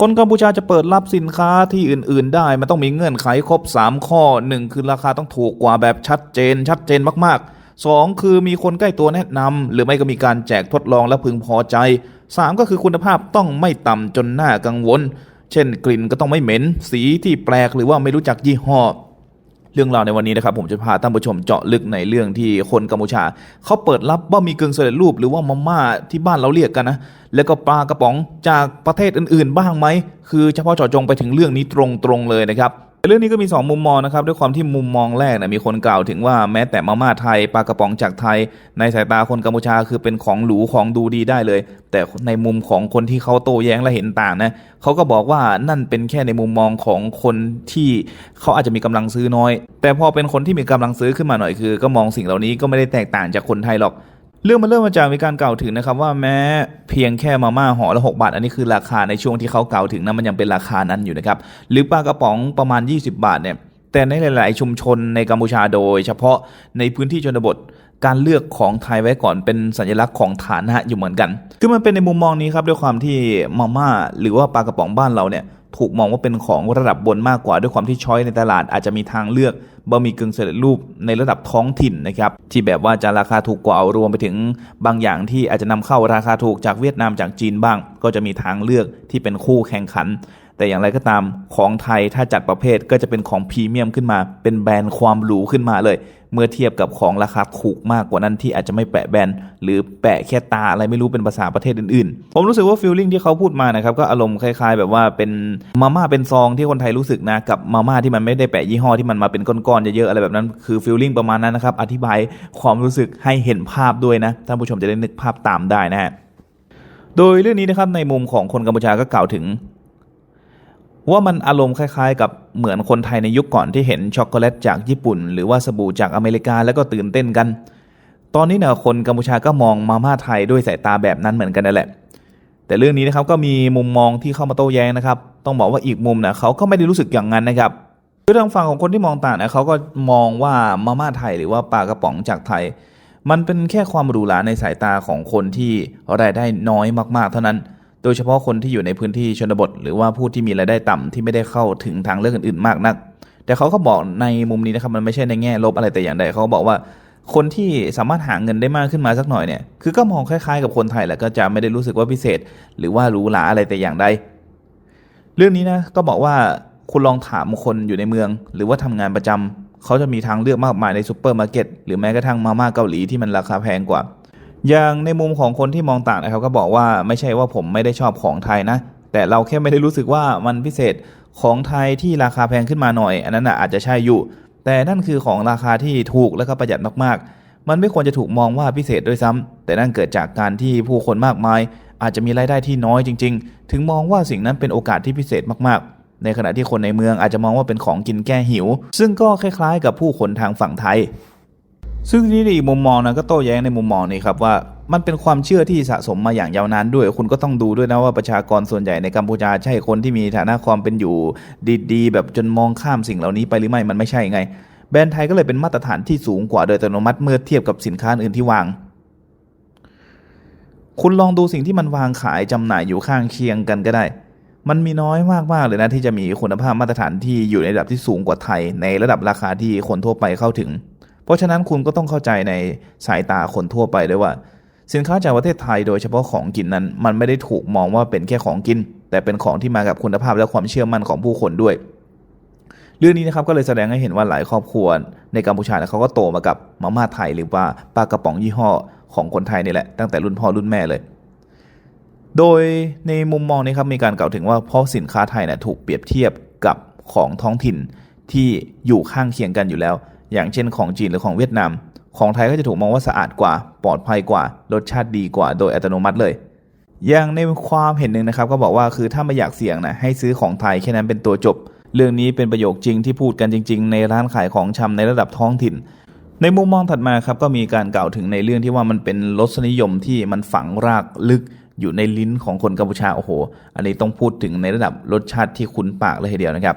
คนกัมพูชาจะเปิดรับสินค้าที่อื่น ๆ ได้ มันต้องมีเงื่อนไขครบ 3 ข้อ 1 คือราคาต้องถูกกว่าแบบชัดเจน ชัดเจนมาก ๆ 2 คือมีคนใกล้ตัวแนะนำหรือไม่ก็มีการแจกทดลองและพึงพอใจ 3 ก็คือคุณภาพต้องไม่ต่ำจนน่ากังวล เช่นกลิ่นก็ต้องไม่เหม็น สีที่แปลกหรือว่าไม่รู้จักยี่ห้อ เรื่องราวในวันนี้นะครับผมจะพาท่านผู้ชมเจาะลึกในเรื่องที่คนกัมพูชาเขาเปิดรับบะหมี่กึ่งสำเร็จรูปหรือว่ามาม่าที่บ้านเราเรียกกันนะแล้วก็ปลากระป๋องจากประเทศอื่นๆ บ้างไหมคือเฉพาะเจาะจงไปถึงเรื่องนี้ตรงๆเลยนะครับ เรื่องนี้ก็มี 2 มุมมองนะครับด้วยความที่มุมมองแรกนะมีคนกล่าวถึงว่าแม้แต่มาม่าไทยปลากระป๋องจากไทย ในสายตาคนกัมพูชาคือเป็นของหรูของดูดีได้เลย แต่ในมุมของคนที่เขาโต้แย้งและเห็นต่างนะเขาก็บอกว่านั่นเป็นแค่ในมุมมองของคนที่เขาอาจจะมีกำลังซื้อน้อย แต่พอเป็นคนที่มีกำลังซื้อขึ้นมาหน่อยคือ ก็มองสิ่งเหล่านี้ก็ไม่ได้แตกต่างจากคนไทยหรอก เรื่องมันเริ่มมาจากมีการกล่าวถึงนะครับว่าแม้เพียงแค่มาม่าห่อละ 6 บาท อันนี้คือราคาในช่วงที่เขากล่าวถึงนะมันยังเป็นราคานั้นอยู่นะครับหรือปลากระป๋องประมาณ 20 บาทเนี่ยแต่ในหลาย ๆ ชุมชนในกัมพูชาโดย เฉพาะในพื้นที่ชนบทการเลือกของไทยไว้ก่อนเป็นสัญลักษณ์ของฐานะอยู่เหมือนกัน คือมันเป็นในมุมมองนี้ครับด้วยความที่มาม่าหรือว่าปลากระป๋องบ้านเราเนี่ย ถูกมองว่าเป็นของระดับบนมากกว่าด้วยความที่ช้อยในตลาดอาจจะมีทางเลือกบะหมี่กึ่งสำเร็จรูปในระดับท้องถิ่นนะครับที่แบบว่าจะราคาถูกกว่ารวมไปถึงบางอย่างที่อาจจะนำเข้าราคาถูกจากเวียดนามจากจีนบ้าง ก็จะมีทางเลือกที่เป็นคู่แข่งขัน แต่อย่างไรก็ตามของไทยถ้าจัดประเภทก็จะเป็นของพรีเมียมขึ้นมา เป็นแบรนด์ความหรูขึ้นมาเลย เมื่อเทียบกับของราคาถูกมากกว่านั้นที่อาจจะไม่แปะแบรนด์หรือแปะแค่ตาอะไรไม่รู้เป็นภาษาประเทศอื่นๆ ผมรู้สึกว่าฟีลลิ่งที่เขาพูดมานะครับก็อารมณ์คล้าย ๆ แบบว่าเป็นมาม่าเป็นซองที่คนไทยรู้สึกนะกับมาม่าที่มันไม่ได้แปะยี่ห้อที่มันมาเป็นก้อนๆเยอะๆอะไรแบบนั้นคือฟีลลิ่งประมาณนั้นนะครับอธิบายความรู้สึกให้เห็นภาพด้วยนะท่านผู้ชมจะได้นึกภาพตามได้นะฮะโดยเรื่องนี้นะครับในมุมของคนกัมพูชาก็กล่าวถึง ว่ามันอารมณ์คล้ายๆ กับเหมือนคนไทยในยุคก่อนที่เห็นช็อกโกแลตจากญี่ปุ่น หรือว่าสบู่จากอเมริกาแล้วก็ตื่นเต้นกัน ตอนนี้เนี่ยคนกัมพูชาก็มองมาม่าไทยด้วยสายตาแบบนั้นเหมือนกันนั่นแหละ แต่เรื่องนี้นะครับก็มีมุมมองที่เข้ามาโต้แย้งนะครับ ต้องบอกว่าอีกมุมนะเขาก็ไม่ได้รู้สึกอย่างนั้นนะครับคือทางฝั่งของคนที่มองต่างนะเขาก็มองว่ามาม่าไทยหรือว่าปลากระป๋องจากไทย มันเป็นแค่ความหรูหราในสายตาของคนที่รายได้น้อยมากๆ เท่านั้น โดยเฉพาะคนที่อยู่ในพื้นที่ชนบท หรือว่าผู้ที่มีรายได้ต่ำที่ไม่ได้เข้าถึงทางเลือกอื่นๆมากนัก แต่เขาก็บอกในมุมนี้นะครับมันไม่ใช่ในแง่ลบอะไรแต่อย่างใดเขาบอกว่า คนที่สามารถหาเงินได้มากขึ้นมาสักหน่อยเนี่ยคือก็มองคล้ายๆ กับคนไทยแหละก็จะไม่ได้รู้สึกว่าพิเศษ หรือว่าหรูหราอะไรแต่อย่างใดเรื่องนี้นะก็บอกว่าคุณลองถามคนอยู่ในเมือง หรือว่าทำงานประจำเขาจะมีทางเลือกมากมายในซูเปอร์มาร์เก็ตหรือแม้กระทั่งมาม่าเกาหลีที่มันราคาแพงกว่า อย่างในมุมของคนที่มองต่างนะครับก็บอกว่าไม่ใช่ว่าผมไม่ได้ชอบของไทยนะ แต่เราแค่ไม่ได้รู้สึกว่ามันพิเศษของไทยที่ราคาแพงขึ้นมาหน่อย อันนั้นนะอาจจะใช่อยู่ แต่นั่นคือของราคาที่ถูกและก็ประหยัดมากๆ มันไม่ควรจะถูกมองว่าพิเศษด้วยซ้ำแต่นั่นเกิดจากการที่ผู้คนมากมาย อาจจะมีรายได้ที่น้อยจริง ๆ ถึงมองว่าสิ่งนั้นเป็นโอกาสที่พิเศษมากๆในขณะที่คนในเมืองอาจจะมองว่าเป็นของกินแก้หิว ซึ่งก็คล้ายๆ กับผู้คนทางฝั่งไทย ซึ่งทีนี้ในอีกมุมมองนะก็โต้แย้งในมุมมองนี้ครับว่ามันเป็นความเชื่อที่สะสมมาอย่างยาวนานด้วย คุณก็ต้องดูด้วยนะว่าประชากรส่วนใหญ่ในกัมพูชาใช่คนที่มีฐานะความเป็นอยู่ดีๆ แบบจนมองข้ามสิ่งเหล่านี้ไปหรือไม่มันไม่ใช่ไง แบรนด์ไทยก็เลยเป็นมาตรฐานที่สูงกว่าโดยอัตโนมัติเมื่อเทียบกับสินค้าอื่นที่วาง คุณลองดูสิ่งที่มันวางขายจำหน่ายอยู่ข้างเคียงกันก็ได้ มันมีน้อยมากๆเลยนะที่จะมีคุณภาพมาตรฐานที่อยู่ในระดับที่สูงกว่าไทย ในระดับราคาที่คนทั่วไปเข้าถึง เพราะฉะนั้นคุณก็ต้องเข้าใจในสายตาคนทั่วไปด้วยว่า สินค้าจากประเทศไทยโดยเฉพาะของกินนั้น มันไม่ได้ถูกมองว่าเป็นแค่ของกิน แต่เป็นของที่มากับคุณภาพและความเชื่อมั่นของผู้คนด้วย เรื่องนี้นะครับก็เลยแสดงให้เห็นว่าหลายครอบครัวในกัมพูชาเขาก็โตมากับมาม่าไทยหรือว่าปลากระป๋องยี่ห้อของคนไทยนี่แหละตั้งแต่รุ่นพ่อรุ่นแม่เลยโดยในมุมมองนี้ครับมีการกล่าวถึงว่าเพราะสินค้าไทยนี่ถูกเปรียบเทียบกับของท้องถิ่นที่อยู่ข้างเคียงกันอยู่แล้ว อย่างเช่นของจีนหรือของเวียดนาม ของไทยก็จะถูกมองว่าสะอาดกว่าปลอดภัยกว่ารสชาติดีกว่า โดยอัตโนมัติเลย อย่างในความเห็นหนึ่งนะครับ ก็บอกว่าคือถ้าไม่อยากเสี่ยงนะให้ซื้อของไทยแค่นั้นเป็นตัวจบ เรื่องนี้เป็นประโยคจริงที่พูดกันจริง ๆ ในร้านขายของชำในระดับท้องถิ่น ในมุมมองถัดมาครับก็มีการกล่าวถึงในเรื่องที่ว่ามันเป็นรสนิยมที่มันฝังรากลึกอยู่ในลิ้นของคนกัมพูชาโอ้โห อันนี้ต้องพูดถึงในระดับรสชาติที่คุ้นปากเลยทีเดียวนะครับ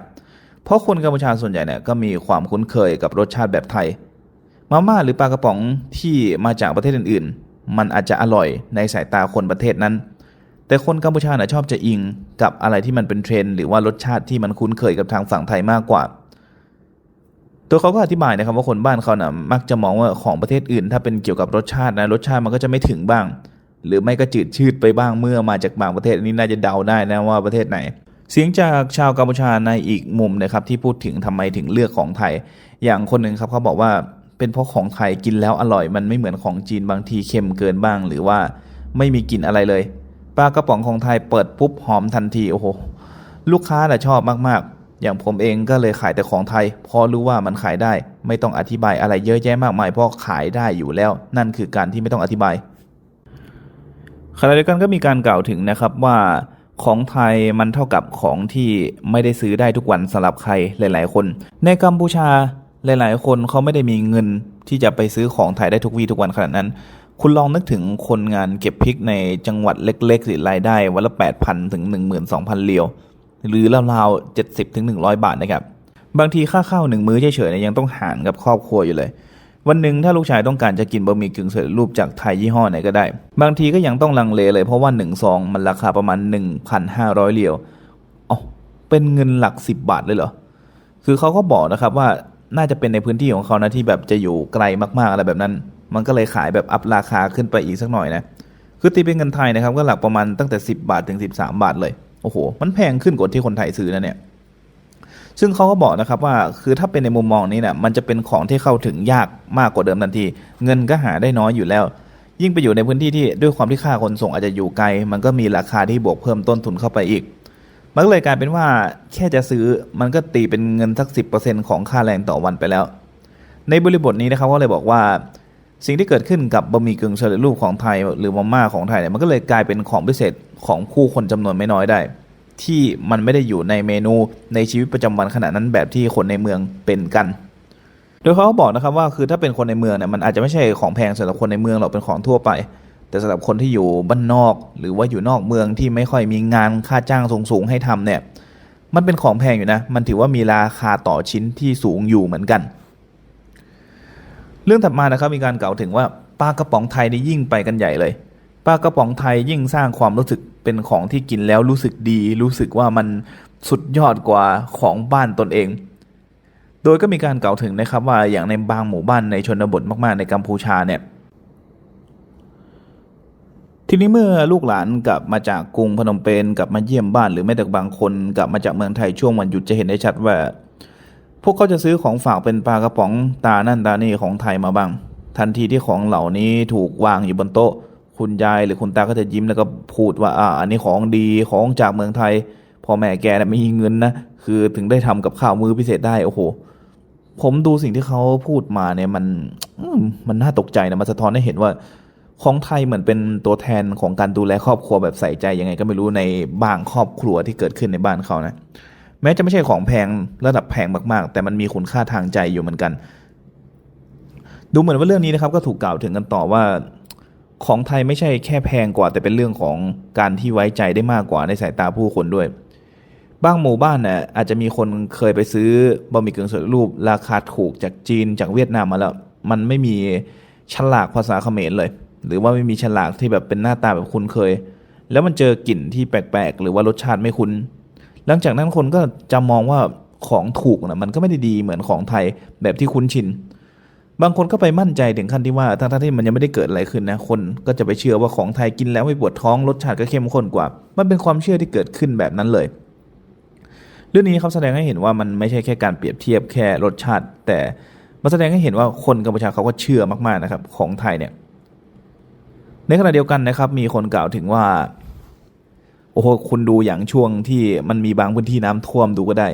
เพราะคนกัมพูชาส่วนใหญ่เนี่ยก็มีความคุ้นเคยกับรสชาติแบบไทย มาม่าหรือปลากระป๋องที่มาจากประเทศอื่นๆ มันอาจจะอร่อยในสายตาคนประเทศนั้น แต่คนกัมพูชาน่ะชอบจะอิงกับอะไรที่มันเป็นเทรนหรือว่ารสชาติที่มันคุ้นเคยกับทางฝั่งไทยมากกว่า ตัวเขาก็อธิบายนะครับว่าคนบ้านเขาเน่ะมักจะมองว่าของประเทศอื่น ถ้าเป็นเกี่ยวกับรสชาตินะรสชาติมันก็จะไม่ถึงบ้าง หรือไม่ก็จืดชืดไปบ้างเมื่อมาจากบางประเทศนี้น่าจะเดาได้นะว่าประเทศไหน เสียงจากชาวกัมพูชาในอีกมุมนะครับที่พูดถึงทำไมถึงเลือกของไทย อย่างคนหนึ่งครับเขาบอกว่าเป็นเพราะของไทยกินแล้วอร่อยมันไม่เหมือนของจีนบางทีเค็มเกินบ้าง หรือว่าไม่มีกลิ่นอะไรเลยปลากระป๋องของไทยเปิดปุ๊บหอมทันทีโอ้โหลูกค้าน่ะชอบมากๆ อย่างผมเองก็เลยขายแต่ของไทยเพราะรู้ว่ามันขายได้ ไม่ต้องอธิบายอะไรเยอะแยะมากมายเพราะขายได้อยู่แล้ว นั่นคือการที่ไม่ต้องอธิบายขณะเดียวกันก็มีการกล่าวถึงนะครับว่า ของไทยมันเท่ากับของที่ไม่ได้ซื้อได้ทุกวันสำหรับใครหลาย ๆ คน ในกัมพูชาหลาย ๆ คนเขาไม่ได้มีเงินที่จะไปซื้อของไทยได้ทุกวีทุกวันขนาดนั้น คุณลองนึกถึงคนงานเก็บพริกในจังหวัดเล็กๆสิรายได้วันละ 8,000 ถึง 12,000เหรียว หรือราวๆ70 ถึง 100 บาทนะครับ บางทีค่าข้าวหนึ่งมื้อเฉยๆเนี่ยยังต้องหารกับครอบครัวอยู่เลย วันหนึ่งถ้าลูกชายต้องการจะกินบะหมี่กึ่งสำเร็จรูปจากไทยยี่ห้อไหนก็ได้ บางทีก็ยังต้องลังเลเลยเพราะว่า1ซองมันราคาประมาณ 1,500เหรียวอ๋อเป็นเงินหลัก 10 บาทเลยเหรอ คือเขาก็บอกนะครับว่าน่าจะเป็นในพื้นที่ของเขานะที่แบบจะอยู่ไกลมากๆอะไรแบบนั้น มันก็เลยขายแบบอัพราคาขึ้นไปอีกสักหน่อยนะ คือตีเป็นเงินไทยนะครับก็หลักประมาณตั้งแต่ 10 บาทถึง 13 บาทเลย โอ้โห มันแพงขึ้นกว่าที่คนไทยซื้อนะเนี่ย ซึ่งเขาก็บอกนะครับว่าคือถ้าเป็นในมุมมองนี้เนี่ยมันจะเป็นของที่เข้าถึงยากมากกว่าเดิมทันที เงินก็หาได้น้อยอยู่แล้ว ยิ่งไปอยู่ในพื้นที่ที่ด้วยความที่ค่าขนส่งอาจจะอยู่ไกล มันก็มีราคาที่บวกเพิ่มต้นทุนเข้าไปอีก มันก็เลยกลายเป็นว่าแค่จะซื้อมันก็ตีเป็นเงินสักสิของค่าแรงต่อวันไปแล้ว ในบริบทนี้นะครับก็เลยบอกว่าสิ่งที่เกิดขึ้นกับบะหมี่กึ่งสำเร็จรูปของไทย หรือมาม่าของไทยเนี่ยมันก็เลยกลายเป็นของพิเศษของคู่คนจำนวนไม่น้อยได้ ที่มันไม่ได้อยู่ในเมนูในชีวิตประจำวันขนาดนั้นแบบที่คนในเมืองเป็นกัน โดยเขาบอกนะครับว่าคือถ้าเป็นคนในเมืองเนี่ยมันอาจจะไม่ใช่ของแพงสำหรับคนในเมืองหรอกเป็นของทั่วไป แต่สำหรับคนที่อยู่บ้านนอก หรือว่าอยู่นอกเมืองที่ไม่ค่อยมีงานค่าจ้างสูงๆให้ทำเนี่ยมันเป็นของแพงอยู่นะ มันถือว่ามีราคาต่อชิ้นที่สูงอยู่เหมือนกัน เรื่องถัดมานะครับมีการกล่าวถึงว่าปลากระป๋องไทยนี่ยิ่งไปกันใหญ่เลย ปลากระป๋องไทยยิ่งสร้างความรู้สึกเป็นของที่กินแล้วรู้สึกดี รู้สึกว่ามันสุดยอดกว่าของบ้านตนเอง โดยก็มีการกล่าวถึงนะครับว่าอย่างในบางหมู่บ้านในชนบทมากๆในกัมพูชาเนี่ยทีนี้เมื่อลูกหลานกลับมาจากกรุงพนมเปญกลับมาเยี่ยมบ้านหรือแม้แต่บางคนกลับมาจากเมืองไทยช่วงวันหยุดจะเห็นได้ชัดว่า พวกเขาจะซื้อของฝากเป็นปลากระป๋องตานั่นตานี่ของไทยมาบ้าง ทันทีที่ของเหล่านี้ถูกวางอยู่บนโต๊ะ คุณยายหรือคุณตาก็จะยิ้มแล้วก็พูดว่าอ่าอันนี้ของดีของจากเมืองไทยพ่อแม่แกนะไม่มีเงินนะคือถึงได้ทำกับข้าวมือพิเศษได้โอ้โห ผมดูสิ่งที่เขาพูดมาเนี่ยมันมมันน่าตกใจนะมันสะท้อนให้เห็นว่า ของไทยเหมือนเป็นตัวแทนของการดูแลครอบครัวแบบใส่ใจยังไงก็ไม่รู้ในบางครอบครัวที่เกิดขึ้นในบ้านเขานะแม้จะไม่ใช่ของแพงระดับแพงมากๆ แต่มันมีคุณค่าทางใจอยู่เหมือนกัน ดูเหมือนว่าเรื่องนี้นะครับก็ถูกกล่าวถึงกันต่อว่า ของไทยไม่ใช่แค่แพงกว่า แต่เป็นเรื่องของการที่ไว้ใจได้มากกว่าในสายตาผู้คนด้วย บางหมู่บ้านน่ะอาจจะมีคนเคยไปซื้อบะหมี่กึ่งสำเร็จรูป ราคาถูกจากจีนจากเวียดนามมาแล้ว มันไม่มีฉลากภาษาเขมรเลย หรือว่าไม่มีฉลากที่แบบเป็นหน้าตาแบบคุ้นเคย แล้วมันเจอกลิ่นที่แปลกๆ หรือว่ารสชาติไม่คุ้น หลังจากนั้นคนก็จะมองว่าของถูกนะมันก็ไม่ได้ดีเหมือนของไทยแบบที่คุ้นชิน บางคนก็ไปมั่นใจถึงขั้นที่ว่าทั้งๆที่มันยังไม่ได้เกิดอะไรขึ้นนะคนก็จะไปเชื่อว่าของไทยกินแล้วไม่ปวดท้องรสชาติก็เข้มข้นกว่า มันเป็นความเชื่อที่เกิดขึ้นแบบนั้นเลย เรื่องนี้เขาแสดงให้เห็นว่ามันไม่ใช่แค่การเปรียบเทียบแค่รสชาติ แต่มันแสดงให้เห็นว่าคนกัมพูชาเขาก็เชื่อมากๆนะครับของไทยเนี่ยในขณะเดียวกันนะครับมีคนกล่าวถึงว่าโอ้โหคุณดูอย่างช่วงที่มันมีบางพื้นที่น้ำท่วมดูก็ได้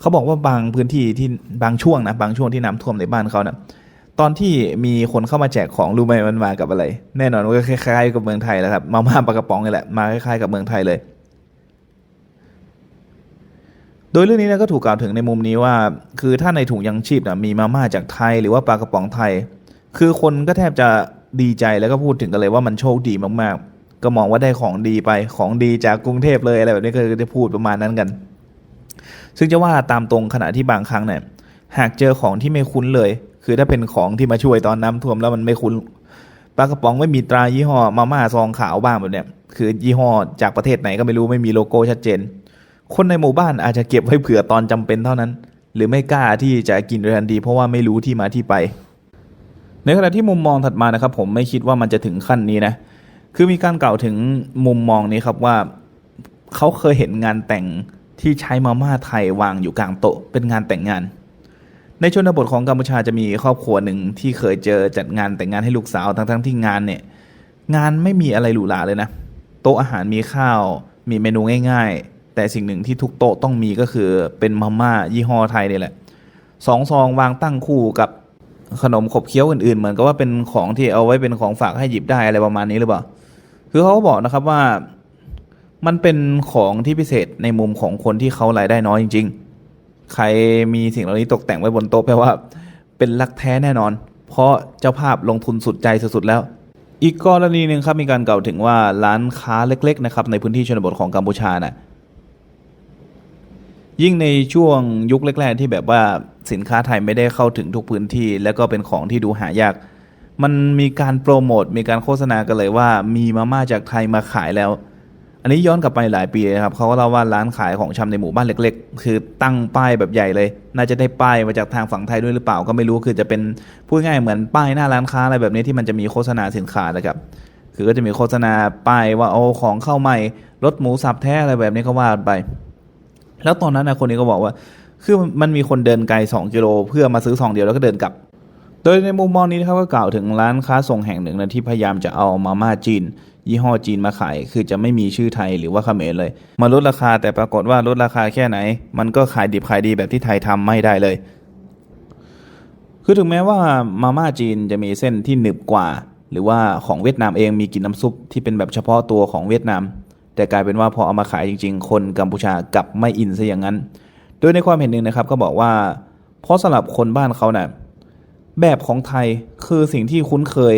เขาบอกว่าบางพื้นที่ที่บางช่วงนะบางช่วงที่น้ำท่วมในบ้านเขานะ่ะ ตอนที่มีคนเข้ามาแจกของรู้ไหมมันมากับอะไร แน่นอนว่าก็คล้ายๆกับเมืองไทยแหละครับมาม่าปลากระป๋องนี่แหละมาคล้ายๆกับเมืองไทยเลย โดยเรื่องนี้นะก็ถูกกล่าวถึงในมุมนี้ว่า คือถ้าในถุงยังชีพนะมีมาม่าจากไทยหรือว่าปลากระป๋องไทย คือคนก็แทบจะดีใจแล้วก็พูดถึงกันเลยว่ามันโชคดีมากๆ ก็มองว่าได้ของดีไปของดีจากกรุงเทพเลยอะไรแบบนี้ก็จะพูดประมาณนั้นกัน ซึ่งจะว่าตามตรงขณะที่บางครั้งเนี่ย หากเจอของที่ไม่คุ้นเลย คือถ้าเป็นของที่มาช่วยตอนน้ำท่วมแล้วมันไม่คุ้นปลากระป๋องไม่มีตรายี่ห้อมาม่าซองขาวบ้างแบบเนี้ยคือยี่ห้อจากประเทศไหนก็ไม่รู้ไม่มีโลโก้ชัดเจน คนในหมู่บ้านอาจจะเก็บไว้เผื่อตอนจำเป็นเท่านั้น หรือไม่กล้าที่จะกินโดยทันทีเพราะว่าไม่รู้ที่มาที่ไป ในขณะที่มุมมองถัดมานะครับ ผมไม่คิดว่ามันจะถึงขั้นนี้นะคือมีการกล่าวถึงมุมมองนี้ครับว่าเขาเคยเห็นงานแต่งที่ใช้มาม่าไทยวางอยู่กลางโต๊ะเป็นงานแต่งงาน ในชนบทของกัมพูชาจะมีครอบครัวหนึ่งที่เคยเจอจัดงานแต่งงานให้ลูกสาวทั้งๆที่งานเนี่ยงานไม่มีอะไรหรูหราเลยนะโต๊ะอาหารมีข้าว มีเมนูง่ายๆ แต่สิ่งหนึ่งที่ทุกโต๊ะต้องมีก็คือเป็นมาม่ายี่ห้อไทยนี่แหละสองซองวางตั้งคู่กับขนมขบเคี้ยวอื่นๆ เหมือนกับว่าเป็นของที่เอาไว้เป็นของฝากให้หยิบได้อะไรประมาณนี้หรือเปล่า คือเขาก็บอกนะครับว่ามันเป็นของที่พิเศษในมุมของคนที่เขารายได้น้อยจริง ๆ ใครมีสิ่งเหล่านี้ตกแต่งไว้บนโต๊ะแปลว่า เป็นรักแท้แน่นอน เพราะเจ้าภาพลงทุนสุดใจสุดๆแล้ว อีกกรณีหนึ่งครับมีการกล่าวถึงว่าร้านค้าเล็กๆนะครับในพื้นที่ชนบทของกัมพูชาน่ะยิ่งในช่วงยุคแรกๆที่แบบว่าสินค้าไทยไม่ได้เข้าถึงทุกพื้นที่ แล้วก็เป็นของที่ดูหายาก มันมีการโปรโมทมีการโฆษณากันเลยว่า มีมาม่าจากไทยมาขายแล้ว นนี้ย้อนกลับไปหลายปีเลยครับเขาก็เล่าว่าร้านขายของชำในหมู่บ้านเล็ก ๆ คือตั้งป้ายแบบใหญ่เลย น่าจะได้ป้ายมาจากทางฝั่งไทยด้วยหรือเปล่าก็ไม่รู้คือจะเป็นพูดง่ายเหมือนป้ายหน้าร้านค้าอะไรแบบนี้ที่มันจะมีโฆษณาสินค้านะครับคือก็จะมีโฆษณาป้ายว่าโอ้ของเข้าใหม่รถหมูสับแท้อะไรแบบนี้ก็ว่าไป แล้วตอนนั้นนะคนนี้ก็บอกว่า คือมันมีคนเดินไกล2กิโลเพื่อมาซื้อซองเดียวแล้วก็เดินกลับ โดยในมุมมองนี้นะครับก็กล่าวถึงร้านค้าส่งแห่งหนึ่งนะที่พยายามจะเอามาม่าจีน ยี่ห้อจีนมาขาย คือจะไม่มีชื่อไทยหรือว่าเขมรเลย มาลดราคาแต่ปรากฏว่าลดราคาแค่ไหน มันก็ขายดิบขายดีแบบที่ไทยทำไม่ได้เลย คือถึงแม้ว่ามาม่าจีนจะมีเส้นที่หนึบกว่า หรือว่าของเวียดนามเองมีกลิ่นน้ำซุปที่เป็นแบบเฉพาะตัวของเวียดนาม แต่กลายเป็นว่าพอเอามาขายจริง ๆ คนกัมพูชากลับไม่อินซะอย่างนั้น โดยในความเห็นหนึ่งนะครับก็บอกว่า เพราะสำหรับคนบ้านเขาน่ะ แบบของไทยคือสิ่งที่คุ้นเคย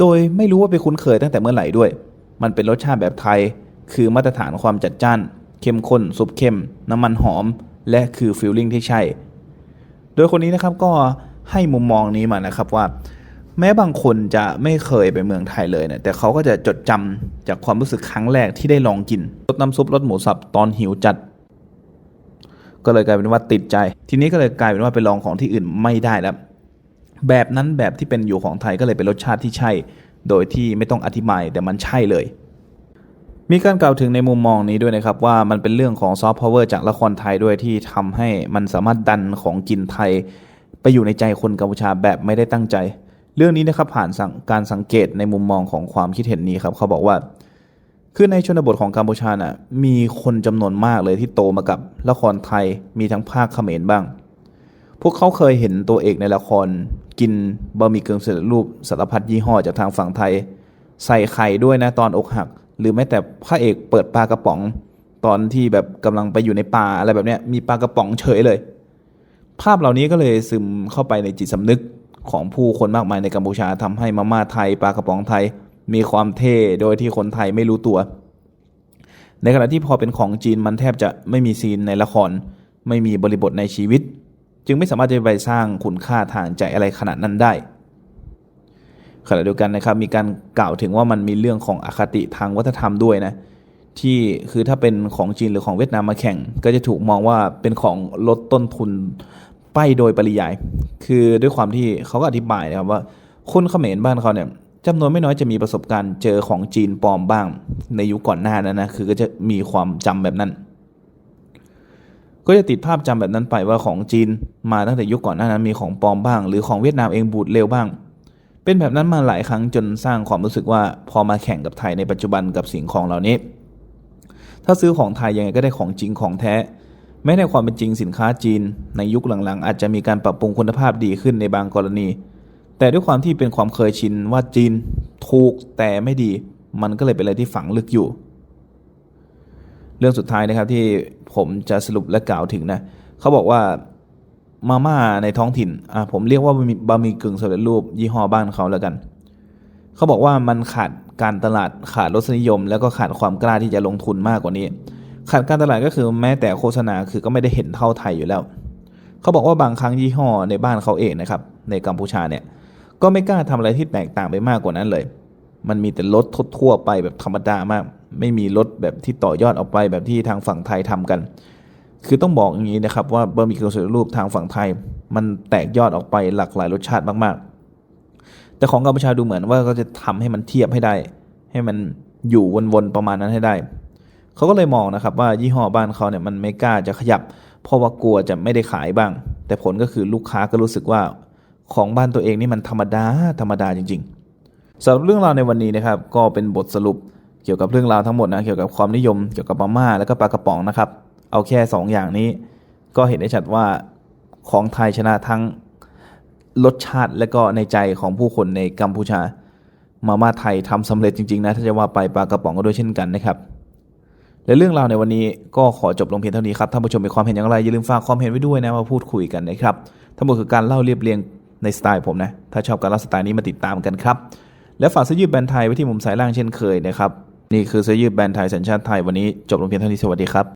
โดยไม่รู้ว่าไปคุ้นเคยตั้งแต่เมื่อไหร่ด้วย มันเป็นรสชาติแบบไทย คือมาตรฐานความจัดจ้าน เข้มข้น ซุปเข้ม น้ำมันหอม และคือฟิลลิ่งที่ใช่ โดยคนนี้นะครับก็ให้มุมมองนี้มานะครับว่า แม้บางคนจะไม่เคยไปเมืองไทยเลยเนี่ยแต่เขาก็จะจดจำจากความรู้สึกครั้งแรกที่ได้ลองกินรสน้ำซุปรสหมูสับตอนหิวจัดก็เลยกลายเป็นว่าติดใจ ทีนี้ก็เลยกลายเป็นว่าไปลองของที่อื่นไม่ได้แล้ว แบบนั้นแบบที่เป็นอยู่ของไทยก็เลยเป็นรสชาติที่ใช่ โดยที่ไม่ต้องอธิบายแต่มันใช่เลย มีการกล่าวถึงในมุมมองนี้ด้วยนะครับว่ามันเป็นเรื่องของซอฟต์พาวเวอร์จากละครไทยด้วยที่ทำให้มันสามารถดันของกินไทย ไปอยู่ในใจคนกัมพูชาแบบไม่ได้ตั้งใจ เรื่องนี้นะครับผ่านการสังเกตในมุมมองของความคิดเห็นนี้ครับเขาบอกว่าคือในชนบทของกัมพูชาน่ะมีคนจำนวนมากเลยที่โตมากับละครไทยมีทั้งภาคเขมรบ้าง พวกเขาเคยเห็นตัวเอกในละคร กินบะหมี่เกึ่งสำเร็จรูปสารพัดยี่ห้อจากทางฝั่งไทย ใส่ไข่ด้วยนะตอนอกหัก หรือแม้แต่พระเอกเปิดปลากระป๋อง ตอนที่แบบกำลังไปอยู่ในป่าอะไรแบบเนี้ยมีปลากระป๋องเฉยเลย ภาพเหล่านี้ก็เลยซึมเข้าไปในจิตสำนึกของผู้คนมากมายในกัมพูชาทำให้มาม่าไทยปลากระป๋องไทย มีความเท่โดยที่คนไทยไม่รู้ตัว ในขณะที่พอเป็นของจีนมันแทบจะไม่มีซีนในละคร ไม่มีบริบทในชีวิต จึงไม่สามารถจะไปสร้างคุณค่าทางใจอะไรขนาดนั้นได้ขณะเดียวกันนะครับมีการกล่าวถึงว่ามันมีเรื่องของอคติทางวัฒนธรรมด้วยนะที่คือถ้าเป็นของจีนหรือของเวียดนามมาแข่ง ก็จะถูกมองว่าเป็นของลดต้นทุนไปโดยปริยาย คือด้วยความที่เขาก็อธิบายนะครับว่าคนเขมรบ้านเขาเนี่ยจำนวนไม่น้อยจะมีประสบการณ์เจอของจีนปลอมบ้าง ในยุคก่อนหน้านั้นนะคือก็จะมีความจำแบบนั้น ก็จะติดภาพจำแบบนั้นไปว่าของจีน มาตั้งแต่ยุคก่อนหน้านั้นมีของปลอมบ้าง หรือของเวียดนามเองบูดเร็วบ้าง เป็นแบบนั้นมาหลายครั้งจนสร้างความรู้สึกว่าพอมาแข่งกับไทยในปัจจุบันกับสิ่งของเหล่านี้ ถ้าซื้อของไทยยังไงก็ได้ของจริงของแท้แม้ในความเป็นจริงสินค้าจีน ในยุคหลังๆ อาจจะมีการปรับปรุงคุณภาพดีขึ้นในบางกรณี แต่ด้วยความที่เป็นความเคยชินว่าจีนถูกแต่ไม่ดี มันก็เลยเป็นอะไรที่ฝังลึกอยู่ เรื่องสุดท้ายนะครับที่ผมจะสรุปและกล่าวถึงนะเขาบอกว่า มาม่าในท้องถิ่นอะผมเรียกว่าบะหมี่กึ่งสำเร็จรูปยี่ห้อบ้านเขาแล้วกัน เขาบอกว่ามันขาดการตลาดขาดรสนิยม แล้วก็ขาดความกล้าที่จะลงทุนมากกว่านี้ ขาดการตลาดก็คือแม้แต่โฆษณาคือก็ไม่ได้เห็นเท่าไทยอยู่แล้ว เขาบอกว่าบางครั้งยี่ห้อในบ้านเขาเองนะครับในกัมพูชาเนี่ยก็ไม่กล้าทำอะไรที่แตกต่างไปมากกว่านั้นเลย มันมีแต่รถทั่วไปแบบธรรมดามาก ไม่มีรสแบบที่ต่อยอดออกไปแบบที่ทางฝั่งไทยทำกัน คือต้องบอกอย่างนี้นะครับว่าบะหมี่กึ่งสำเร็จรูปทางฝั่งไทย มันแตกยอดออกไปหลากหลายรสชาติมากๆ แต่ของกัมพูชาดูเหมือนว่าก็จะทำให้มันเทียบให้ได้ ให้มันอยู่วนๆประมาณนั้นให้ได้ เขาก็เลยมองนะครับว่ายี่ห้อบ้านเขาเนี่ยมันไม่กล้าจะขยับ เพราะว่ากลัวจะไม่ได้ขายบ้าง แต่ผลก็คือลูกค้าก็รู้สึกว่าของบ้านตัวเองนี่มันธรรมดาธรรมดาจริง ๆสำหรับเรื่องราวในวันนี้นะครับ ก็เป็นบทสรุปเกี่ยวกับเรื่องราวทั้งหมดนะเกี่ยวกับความนิยมเกี่ยวกับมาม่าแล้วก็ปลากระป๋องนะครับ เอาแค่ 2 อย่างนี้ ก็เห็นได้ชัดว่าของไทยชนะทั้งรสชาติและก็ในใจของผู้คนในกัมพูชา มาม่าไทยทำสำเร็จจริง ๆ นะ ถ้าจะว่าไปปลากระป๋องก็ด้วยเช่นกันนะครับ และเรื่องราวในวันนี้ก็ขอจบลงเพียงเท่านี้ครับท่านผู้ชมมีความเห็นอย่างไรอย่าลืมฝากความเห็นไว้ด้วยนะมาพูดคุยกันนะครับทั้งหมดคือการเล่าเรียบเรียงในสไตล์ผมนะถ้าชอบการเล่าสไตล์นี้มาติดตามกันครับและฝากเสื้อยืดแบรนด์ไทยไว้ที่มุมซ้ายล่างเช่นเคยนะครับนี่คือเสื้อยืดแบรนด์ไทยสัญชาติไทยวันนี้จบลงเพียงเท่านี้สวัสดีครับ